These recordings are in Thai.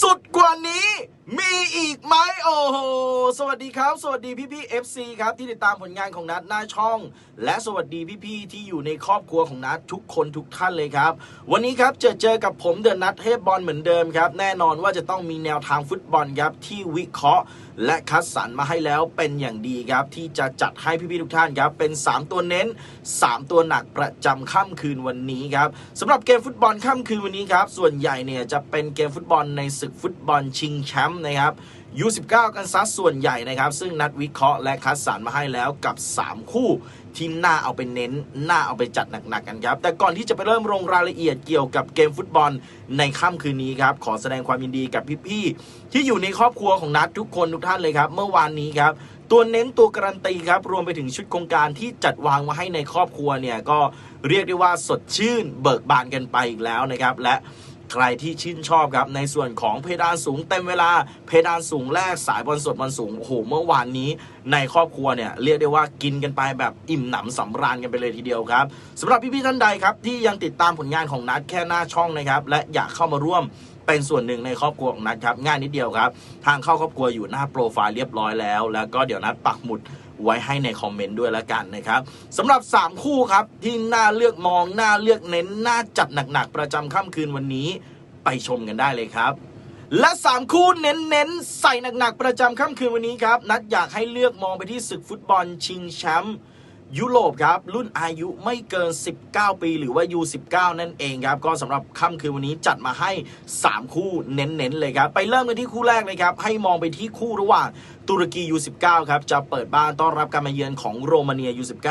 สุดกว่านี้ มีอีกไหมโอ้โหสวัสดีครับ สวัสดีพี่พี่ๆ FC ครับที่ติดตามผลงานของนัดหน้าช่อง และสวัสดีพี่พี่ที่อยู่ในครอบครัวของนัดทุกคนทุกท่านเลยครับ วันนี้ครับจอเจอกับผมเดอะนัดเทพบอลเหมือนเดิมครับ แน่นอนว่าจะต้องมีแนวทางฟุตบอลครับที่วิเคราะห์ และคัดสรรมาให้แล้วเป็นอย่างดีครับ ที่จะจัดให้พี่ๆทุกท่านครับ เป็น 3 ตัวเน้น 3 ตัวหนักประจำค่ำคืนวันนี้ครับสำหรับเกมฟุตบอลค่ำคืนวันนี้ครับส่วนใหญ่เนี่ยจะเป็นเกมฟุตบอลในศึกฟุตบอลชิงแชมป์นะครับ U19 กันซัดส่วนใหญ่นะครับ ซึ่งนัดวิเคราะห์และคัดสรรมาให้แล้วกับ 3 คู่ที่น่าเอาไปเน้นน่าเอาไปจัดหนักๆกันครับ แต่ก่อนที่จะไปเริ่มลงรายละเอียดเกี่ยวกับเกมฟุตบอลในค่ำคืนนี้ครับ ขอแสดงความยินดีกับพี่ๆที่อยู่ในครอบครัวของนัดทุกคนทุกท่านเลยครับ เมื่อวานนี้ครับตัวเน้นตัวการันตีครับรวมไปถึงชุดโครงการที่จัดวางมาให้ในครอบครัวเนี่ยก็เรียกได้ว่าสดชื่นเบิกบานกันไปอีกแล้วนะครับและ ใครที่ชื่นชอบครับในส่วนของเพดานสูงเต็มเวลา เพดานสูงแรกสายบอลสดบอลสูงโอ้โหเมื่อวานนี้ ในครอบครัวเนี่ยเรียกได้ว่ากินกันไปแบบอิ่มหนำสำราญกันไปเลยทีเดียวครับสำหรับพี่ๆท่านใดครับที่ยังติดตามผลงานของนัดแค่หน้าช่องนะครับและอยากเข้ามาร่วมเป็นส่วนหนึ่งในครอบครัวของนัดครับง่ายนิดเดียวครับ ทางเข้าครอบครัวอยู่หน้าโปรไฟล์เรียบร้อยแล้ว แล้วก็เดี๋ยวนัดปักหมุด ไว้ให้ในคอมเมนต์ด้วยแล้วกันนะครับสำหรับ 3 คู่ครับที่น่าเลือกมองน่าเลือกเน้นน่าจัดหนักๆ ประจำค่ำคืนวันนี้ไปชมกันได้เลยครับ และ 3 คู่เน้นๆ ใส่หนักๆ ประจำค่ำคืนวันนี้ครับ นัดอยากให้เลือกมองไปที่ศึกฟุตบอลชิงแชมป์ยุโรปครับ รุ่นอายุไม่เกิน 19 ปีหรือว่า U19 นั่นเองครับ ก็สำหรับค่ำคืนวันนี้จัดมาให้ 3 คู่เน้นๆ เลยครับ ไปเริ่มกันที่คู่แรกเลยครับ ให้มองไปที่คู่ระหว่าง ตุรกี U19 ครับจะเปิดบ้านต้อนรับการมาเยือนของโรมาเนีย U19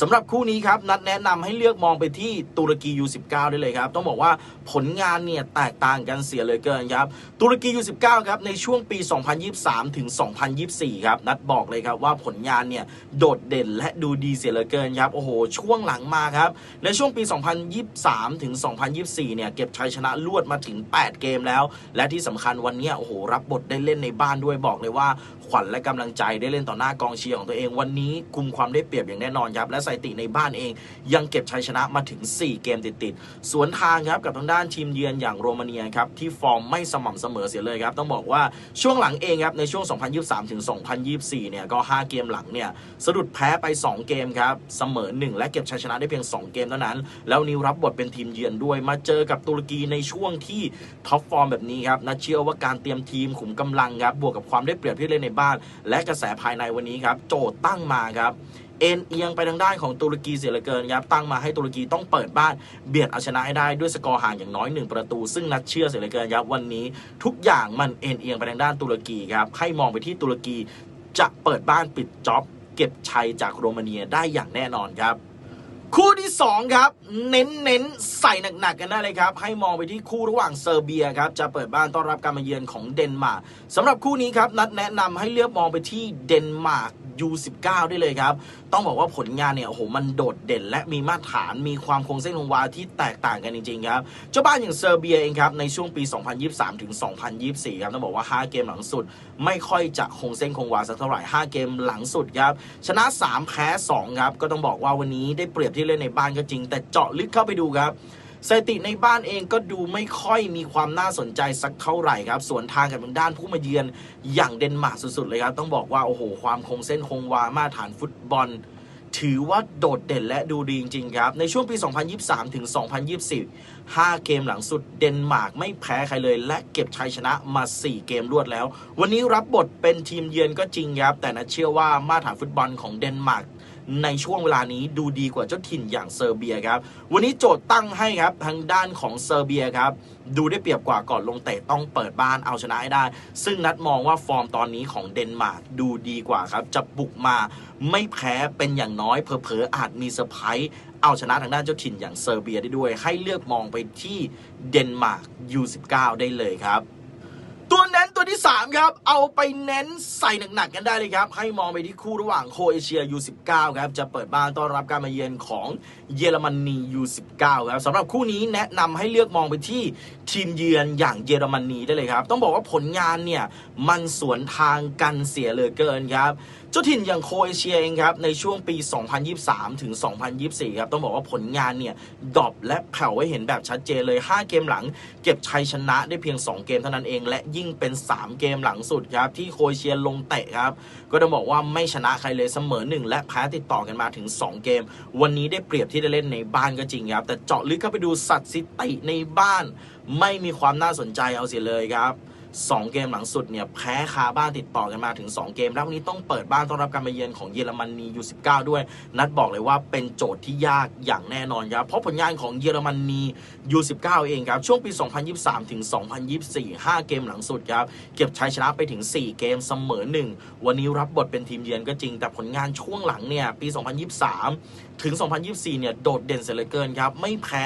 สำหรับคู่นี้ครับนัดแนะนำให้เลือกมองไปที่ตุรกี U19 ได้เลยครับ ต้องบอกว่าผลงานเนี่ยแตกต่างกันเสียเลยเกินครับ ตุรกี U19 ครับในช่วงปี 2023 ถึง 2024 ครับ นัดบอกเลยครับว่าผลงานเนี่ยโดดเด่นและดูดีเสียเหลือเกินครับ โอ้โห ช่วงหลังมาครับ ในช่วงปี 2023 ถึง 2024 เนี่ยเก็บชัยชนะลวดมาถึง 8 เกมแล้ว และที่สำคัญวันนี้โอ้โหรับบทได้เล่นในบ้านด้วยบอกเลยว่าขวัญและกำลังใจได้เล่นต่อหน้ากองเชียร์ของตัวเอง วันนี้คุมความได้เปรียบอย่างแน่นอนครับและสถิติในบ้านเองยังเก็บชัยชนะมาถึง 4 เกมติดๆสวนทางครับกับทางด้านทีมเยือนอย่างโรมาเนียครับที่ฟอร์มไม่สม่ำเสมอเสียเลยครับต้องบอกว่าช่วงหลังเองครับในช่วง 2023 ถึง 2024 เนี่ยก็ 5 เกมหลังเนี่ยสะดุดแพ้ไป 2 เกมครับเสมอ 1 และเก็บชัยชนะได้เพียง 2 เกมเท่านั้น แล้วนิวรับบทเป็นทีมเยือนด้วยมาเจอกับตุรกีในช่วงที่ท็อปฟอร์มแบบนี้ครับนัดเชื่อว่าการเตรียมทีมขุมกำลังครับบวกกับความได้เปรียบที่เล่นในบ้านและกระแสภายในวันนี้ครับ โจทย์ตั้งมาครับเอ็นเอียงไปทางด้านของตุรกีเสียเหลือเกินครับตั้งมาให้ตุรกีต้องเปิดบ้านเบียดเอาชนะให้ได้ด้วยสกอร์ห่างอย่างน้อยหนึ่งประตู ซึ่งนัดเชื่อเสียเหลือเกินครับวันนี้ทุกอย่างมันเอ็นเอียงไปทางด้านตุรกีครับให้มองไปที่ตุรกีจะเปิดบ้านปิดจ็อบเก็บชัยจากโรมาเนียได้อย่างแน่นอนครับ คู่ที่ 2 ครับ เน้นเน้นใส่หนักๆกันได้เลยครับ ให้มองไปที่คู่ระหว่างเซอร์เบียครับจะเปิดบ้านต้อนรับการมาเยือนของเดนมาร์กสำหรับคู่นี้ครับนัดแนะนำให้เลือกมองไปที่เดนมาร์ก U19 ได้เลยครับ ต้องบอกว่าผลงานเนี่ยโอ้โหมันโดดเด่น และมีมาตรฐานมีความคงเส้นคงวาที่แตกต่างกันจริงๆครับเจ้าบ้านอย่างเซอร์เบียเองครับในช่วงปี 2023 ถึง 2024 ครับต้องบอกว่า 5 เกมหลังสุด ไม่ค่อยจะคงเส้นคงวาสักเท่าไหร่ 5 เกมหลังสุดครับชนะ 3 แพ้ 2 ครับ ก็ต้องบอกว่าวันนี้ได้เปรียบที่เล่นในบ้านก็จริง แต่เจาะลึกเข้าไปดูครับ สถิติในบ้านเองก็ดูไม่ค่อยมีความน่าสนใจสักเท่าไหร่ครับสวนทางกับทางด้านผู้มาเยือนอย่างเดนมาร์กสุดๆเลยครับ ต้องบอกว่า โอ้โห ความคงเส้นคงวามาตรฐานฟุตบอล ถือว่าโดดเด่นและดูดีจริงๆครับ ในช่วงปี 2023 ถึง 2024 5 เกมหลังสุดเดนมาร์กไม่แพ้ใครเลย และเก็บชัยชนะมา 4 เกมรวดแล้ว วันนี้รับบทเป็นทีมเยือนก็จริงครับแต่นะเชื่อว่ามาตรฐานฟุตบอลของเดนมาร์ก ในช่วงเวลานี้ดูดีกว่าเจ้าถิ่นอย่างเซอร์เบียครับ วันนี้โจทย์ตั้งให้ครับทางด้านของเซอร์เบียครับดูได้เปรียบกว่าก่อนลงเตะต้องเปิดบ้านเอาชนะให้ได้ ซึ่งนัดมองว่าฟอร์มตอนนี้ของเดนมาร์กดูดีกว่าครับ จะบุกมาไม่แพ้เป็นอย่างน้อยเผลอๆอาจมีเซอร์ไพรส์เอาชนะทางด้านเจ้าถิ่นอย่างเซอร์เบียได้ด้วย ให้เลือกมองไปที่เดนมาร์ก U19 ได้เลยครับ ตัว น้นตัวที่ 3 ครับ เอาไปเน้นใส่หนักๆกันได้เลยครับ ให้มองไปที่คู่ระหว่างโคเอเชีย U19 ครับ จะเปิดบ้านต้อนรับการมาเยือนของเยอรมนี U19 ครับสำหรับคู่นี้แนะนำให้เลือกมองไปที่ทีมเยือนอย่างเยอรมนีได้เลยครับ ต้องบอกว่าผลงานเนี่ยมันสวนทางกันเสียเหลือเกินครับเจ้าถิ่นอย่างโคเอเชียเองครับในช่วงปี 2023 ถึง 2024 ครับ ต้องบอกว่าผลงานเนี่ยดรอปและแผ่วไว้เห็นแบบชัดเจนเลย 5 เกมหลัง เก็บชัยชนะได้เพียง 2 เกมเท่านั้นเอง และยิ่งเป็น3 เกมหลังสุดครับที่โครเอเชียลงเตะครับ ก็ต้องบอกว่าไม่ชนะใครเลยเสมอ 1 และแพ้ติดต่อกันมาถึง 2 เกม วันนี้ได้เปรียบที่ได้เล่นในบ้านก็จริงครับ แต่เจาะลึกเข้าไปดูสัตว์สิติในบ้าน ไม่มีความน่าสนใจเอาเสียเลยครับ 2 เกมหลังสุดเนี่ยแพ้คาบ้านติดต่อกันมาถึง 2 เกม แล้ววันนี้ต้องเปิดบ้านต้อนรับการมาเยือนของเยอรมนียู19ด้วย นัดบอกเลยว่าเป็นโจทย์ที่ยากอย่างแน่นอนครับ เพราะผลงานของเยอรมนียู19เองครับ ช่วงปี 2023 ถึง 2024 5 เกมหลังสุดครับ เก็บชัยชนะไปถึง 4 เกมเสมอ 1 วันนี้รับบทเป็นทีมเยือนก็จริง แต่ผลงานช่วงหลังเนี่ยปี 2023 ถึง 2024 เนี่ย โดดเด่นเสียเหลือเกินครับ ไม่แพ้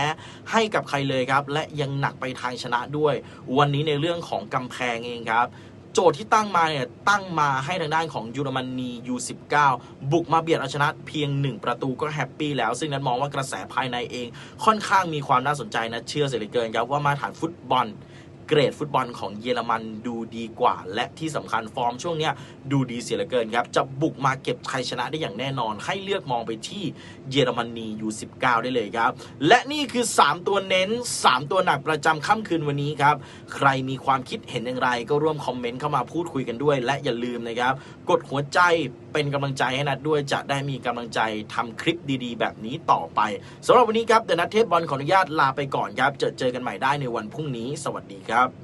ให้กับใครเลยครับ และยังหนักไปทางชนะด้วย วันนี้ในเรื่องของกำแพงเองครับโจทย์ที่ตั้งมาเนี่ยตั้งมาให้ทางด้านของเยูรมนี U19 บุกมาเบียดเอาชนะเพียง 1 ประตูก็แฮปปี้แล้ว ซึ่งนั้นมองว่ากระแสภายในเองค่อนข้างมีความน่าสนใจนะเชื่อเสียเหลือเกินครับว่ามาฐานฟุตบอล เกรดฟุตบอลของเยอรมันดูดีกว่า และที่สำคัญฟอร์มช่วงนี้ดูดีเสียเหลือเกินครับจะบุกมาเก็บชัยชนะได้อย่างแน่นอน ให้เลือกมองไปที่เยอรมนี U19 ได้เลยครับ และนี่คือ 3 ตัวเน้น 3 ตัวหนักประจำค่ำคืนวันนี้ครับใครมีความคิดเห็นอย่างไร ก็ร่วมคอมเมนต์เข้ามาพูดคุยกันด้วย และอย่าลืมนะครับ กดหัวใจ เป็นกำลังใจให้นัดด้วยจะได้มีกำลังใจทำคลิปดีๆ แบบนี้ต่อไปสำหรับวันนี้ครับเดนัทเทพบอลขออนุญาตลาไปก่อนครับเจอเจอกันใหม่ได้ในวันพรุ่งนี้ สวัสดีครับ